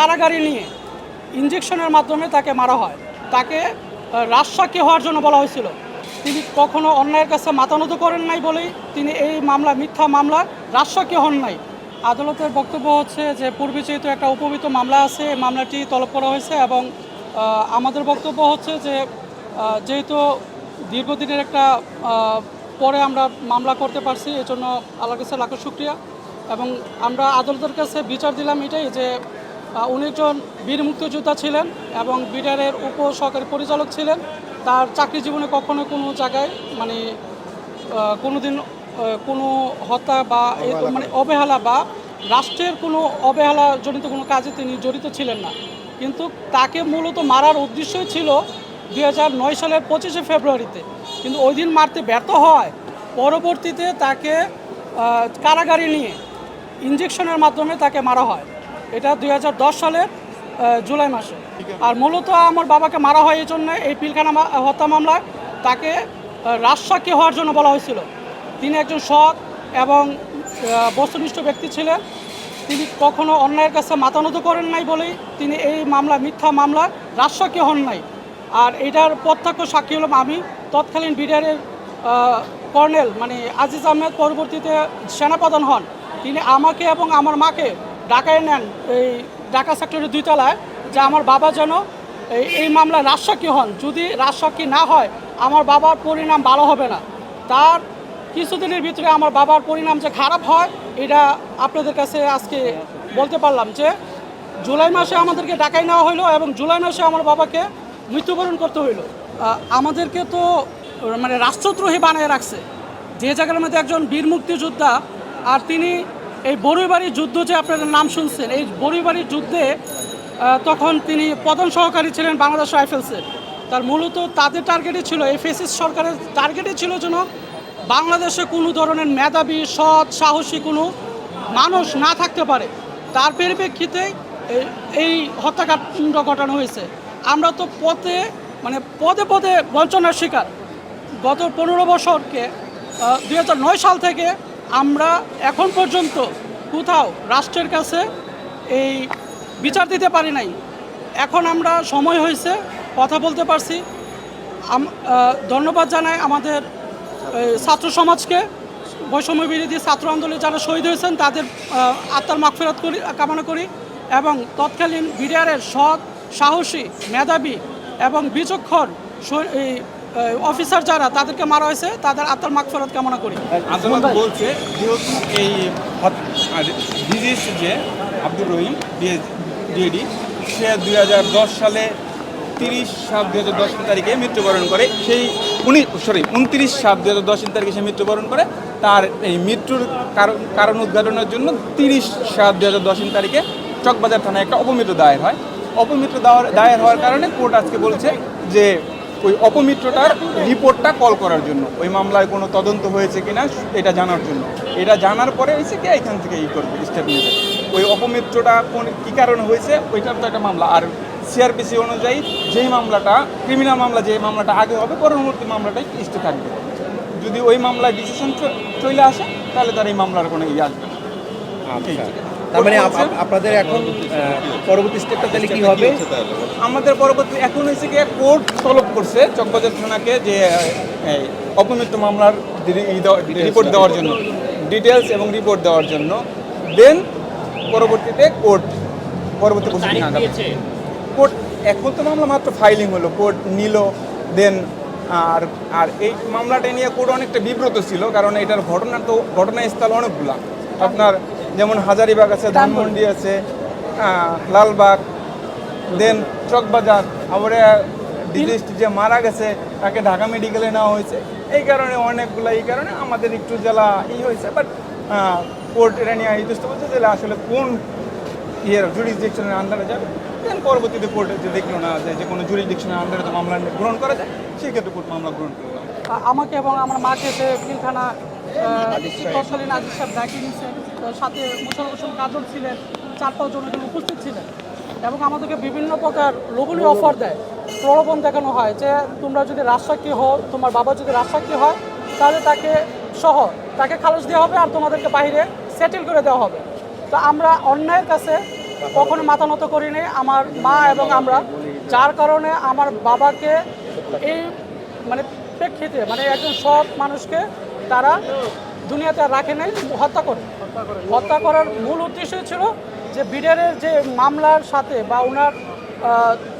কারাগারে নিয়ে ইঞ্জেকশনের মাধ্যমে তাকে মারা হয়। তাকে রাজসাক্ষী হওয়ার জন্য বলা হয়েছিল। তিনি কখনো অন্যায়ের কাছে মাতানত করেন নাই বলেই তিনি এই মামলা, মিথ্যা মামলার রাজসাক্ষী হন নাই। আদালতের বক্তব্য হচ্ছে যে, পূর্বে যেহেতু একটা উপমিত মামলা আছে, এই মামলাটি তলব করা হয়েছে এবং আমাদের বক্তব্য হচ্ছে যে যেহেতু দীর্ঘদিনের একটা পরে আমরা মামলা করতে পারছি, এজন্য আল্লাহ কাছে লাখো শুক্রিয়া। এবং আমরা আদালতের কাছে বিচার দিলাম এটাই যে আহ, উনি একজন বীর মুক্তিযোদ্ধা ছিলেন এবং বিডারের উপ সহকারী পরিচালক ছিলেন। তার চাকরি জীবনে কখনো কোনো জায়গায় মানে কোনোদিন কোনো হত্যা বা মানে অবহেলা বা রাষ্ট্রের কোনো অবহেলা জনিত কোনো কাজে তিনি জড়িত ছিলেন না। কিন্তু তাকে মূলত মারার উদ্দেশ্যই ছিল দুই নয় সালের পঁচিশে ফেব্রুয়ারিতে। কিন্তু ওই দিন মারতে ব্যর্থ হয়। পরবর্তীতে তাকে কারাগারে নিয়ে ইঞ্জেকশনের মাধ্যমে তাকে মারা হয়। এটা দুই হাজার দশ সালের জুলাই মাসে। আর মূলত আমার বাবাকে মারা হয় এই জন্য এই পিলখানা হত্যা মামলায় তাকে রাজসাক্ষী হওয়ার জন্য বলা হয়েছিল। তিনি একজন সৎ এবং বস্তুনিষ্ঠ ব্যক্তি ছিলেন। তিনি কখনো অন্যায়ের কাছে মাতানত করেন নাই বলেই তিনি এই মামলা মিথ্যা মামলার রাজসাক্ষী হন নাই। আর এটার প্রত্যক্ষ সাক্ষী হলাম আমি তৎকালীন বিডিআরের কর্নেল মানে আজিজ আহমেদ পরবর্তীতে সেনাপ্রধান হন। তিনি আমাকে এবং আমার মাকে ঢাকায় নেন এই ঢাকা সেক্টরের দুই তলায় যে আমার বাবা যেন এই এই মামলায় রাজসাক্ষী হন। যদি রাজসাক্ষী না হয়, আমার বাবার পরিণাম ভালো হবে না। তার কিছুদিনের ভিতরে আমার বাবার পরিণাম যে খারাপ হয়, এটা আপনাদের কাছে আজকে বলতে পারলাম যে, জুলাই মাসে আমাদেরকে ডাকাই নেওয়া হলো এবং জুলাই মাসে আমার বাবাকে মৃত্যুবরণ করতে হইল। আমাদেরকে তো মানে রাষ্ট্রদ্রোহী বানিয়ে রাখছে। যে জায়গার মধ্যে একজন বীর মুক্তিযোদ্ধা, আর তিনি এই বড়ুইবাড়ির যুদ্ধ যে আপনারা নাম শুনছেন, এই বড়ুইবাড়ির যুদ্ধে তখন তিনি প্রধান সহকারী ছিলেন বাংলাদেশ রাইফেলসের তার মূলত তাদের টার্গেটই ছিল, এই ফেসিস সরকারের টার্গেটই ছিল যেন বাংলাদেশে কোনো ধরনের মেধাবী, সৎ, সাহসী কোনো মানুষ না থাকতে পারে। তার পরিপ্রেক্ষিতে এই- হত্যাকাণ্ড ঘটানো হয়েছে। আমরা তো পথে মানে পদে পদে বঞ্চনার শিকার। গত পনেরো বছরকে দুই সাল থেকে আমরা এখন পর্যন্ত কোথাও রাষ্ট্রের কাছে এই বিচার দিতে পারি নাই। এখন আমরা সময় হয়েছে, কথা বলতে পারছি। ধন্যবাদ জানাই আমাদের ছাত্র সমাজকে। বৈষম্য বিরোধী ছাত্র আন্দোলনে যারা শহীদ হয়েছেন, তাদের আত্মার মাগফেরাত করি, কামনা করি এবং তৎকালীন বিডিআরের সৎ, সাহসী, মেধাবী এবং বিচক্ষণ অফিসার যারা, তাদেরকে মারা হয়েছে, তাদের আত্মার মাগফেরাত কামনা করি। আদালত বলছে, যেহেতু এই ডিজিস যে আব্দুর রহিম ডিএডি সে দু হাজার দশ সালে তিরিশ সাত দুই হাজার দশ তারিখে মৃত্যুবরণ করে। সেই উনি সরি উনত্রিশ সাত দুই হাজার দশ তারিখে সে মৃত্যুবরণ করে। তার এই মৃত্যুর কারণ কারণ উদ্ঘাটনের জন্য তিরিশ সাত দুই হাজার দশ তারিখে চকবাজার থানায় একটা অপমৃত্যু দায়ের হয়। অপমৃত্যু দায়ের- দায়ের হওয়ার কারণে কোর্ট আজকে বলছে যে ওই অপমিত্রটার রিপোর্টটা কল করার জন্য। ওই মামলায় কোনো তদন্ত হয়েছে কিনা এটা জানার জন্য। এটা জানার পরে হয়েছে কি এখান থেকে ই করবে স্টেপ নেবে? ওই অপমিত্রটা কোন কী কারণে হয়েছে ওইটার তো একটা মামলা। আর সিআরপিসি অনুযায়ী যেই মামলাটা ক্রিমিনাল মামলা যে মামলাটা আগে হবে পরবর্তী মামলাটাই ইস্টে থাকবে। যদি ওই মামলায় ডিসিশন চলে আসে তাহলে তার এই মামলার কোনো ইয়ে আসবে না। আচ্ছা। তার মানে আপ- আপ- আপনাদের এখন পরবর্তী স্টেপটা তাহলে কি হবে? আমাদের পরবর্তী এখন হয়েছে গিয়ে কোর্ট তলব করছে চকবাজার থানাকে যে এই অপমৃত্যু মামলার রিপোর্ট দেওয়ার জন্য। ডিটেলস এবং রিপোর্ট দেওয়ার জন্য। দেন পরবর্তীতে কোর্ট পরবর্তী কোর্ট এখন তো মামলা মাত্র ফাইলিং হলো। কোর্ট নিল দেন আর আর এই মামলাটা নিয়ে কোর্ট অনেকটা বিব্রত ছিল কারণ এটার ঘটনা তো ঘটনাস্থল অনেকগুলা। আপনার যেমন হাজারিবাগ আছে ধানমন্ডি আছে লালবাগ দেন চকবাজার আবার ডিজিস্ট যে মারা গেছে তাকে ঢাকা মেডিকেলে নেওয়া হয়েছে। এই কারণে অনেকগুলো এই কারণে আমাদের একটু জেলা ই হয়েছে বাট কোর্ট এটা নিয়ে ইতস্ত বলছে যে আসলে কোন ইয়ের জুরিসডিকশনের আন্ডারে যাবে? দেন পরবর্তীতে কোর্টে যে দেখল না যে যে কোনো জুরিসডিকশনের আন্ডারে তো মামলা গ্রহণ করা যায় সেক্ষেত্রে কোর্ট মামলা গ্রহণ করল। আমাকে এবং আমার মাকে সে পিলখানা তৎকালীন আজিজ সাহেব। নিয়েছেন তার সাথে মোশারফ হোসেন কাজল ছিলেন চার পাঁচজন উপস্থিত ছিলেন এবং আমাদেরকে বিভিন্ন প্রকার লোভনীয় অফার দেয়। প্রলোভন দেখানো হয় যে তোমরা যদি রাজসাক্ষী হও তোমার বাবা যদি রাজসাক্ষী হয় তাহলে তাকে সহ তাকে খালাস দেওয়া হবে আর তোমাদেরকে বাইরে সেটেল করে দেওয়া হবে। তো আমরা অন্যায়ের কাছে কখনো মাথা নত করিনি। আমার মা এবং আমরা যার কারণে আমার বাবাকে এই মানে প্রেক্ষিতে মানে একজন সৎ মানুষকে তারা দুনিয়াতে রাখে নাই, হত্যা করে। হত্যা করার মূল উদ্দেশ্য ছিল যে বিডারের যে মামলার সাথে বা ওনার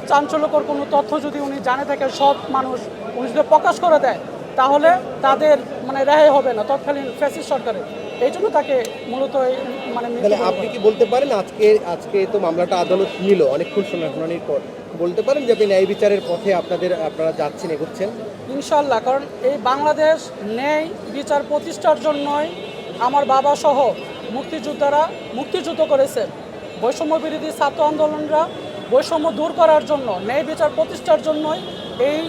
চাঞ্চল্যকর কোনো তথ্য যদি উনি জানে থাকে, সৎ মানুষ, উনি যদি প্রকাশ করে দেয়, তাহলে তাদের মানে রেহাই হবে না, তৎকালীন ফ্যাসিস সরকারের। এই জন্য তাকে মূলত মানে তাহলে আপনি কি বলতে পারেন আজকে আজকে তো মামলাটা আদালত নিল অনেকক্ষণ শুনানির পর। বলতে পারেন যে আপনি ন্যায় বিচারের পথে আপনাদের আপনারা যাচ্ছেন এগোচ্ছেন? ইনশাল্লাহ কারণ এই বাংলাদেশ ন্যায় বিচার প্রতিষ্ঠার জন্যই আমার বাবা সহ মুক্তিযোদ্ধারা মুক্তিযুদ্ধ করেছেন। বৈষম্য বিরোধী ছাত্র আন্দোলনরা বৈষম্য দূর করার জন্য ন্যায় বিচার প্রতিষ্ঠার জন্যই এই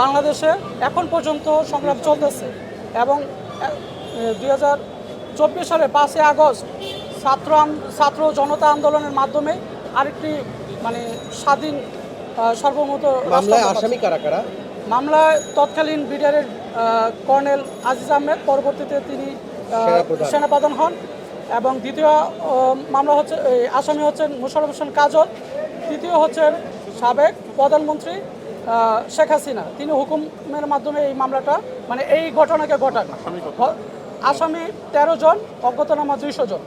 বাংলাদেশে এখন পর্যন্ত সংগ্রাম চলতেছে। এবং দুই হাজার চব্বিশ সালে পাঁচই আগস্ট ছাত্র ছাত্র জনতা আন্দোলনের মাধ্যমে আরেকটি মানে স্বাধীন সর্বমত মামলায় আসামি কারা কারা? মামলায় তৎকালীন বিডিআরের কর্নেল আজিজ আহমেদ পরবর্তীতে তিনি সেনাপ্রধান। হন। এবং দ্বিতীয় মামলা হচ্ছে এই, আসামি হচ্ছেন মোশারফ হোসেন কাজল। তৃতীয় হচ্ছেন সাবেক প্রধানমন্ত্রী শেখ হাসিনা। তিনি হুকুমের মাধ্যমে এই মামলাটা মানে এই ঘটনাকে ঘটান। আসামি তেরো জন অজ্ঞাতনামা দুইশো জন।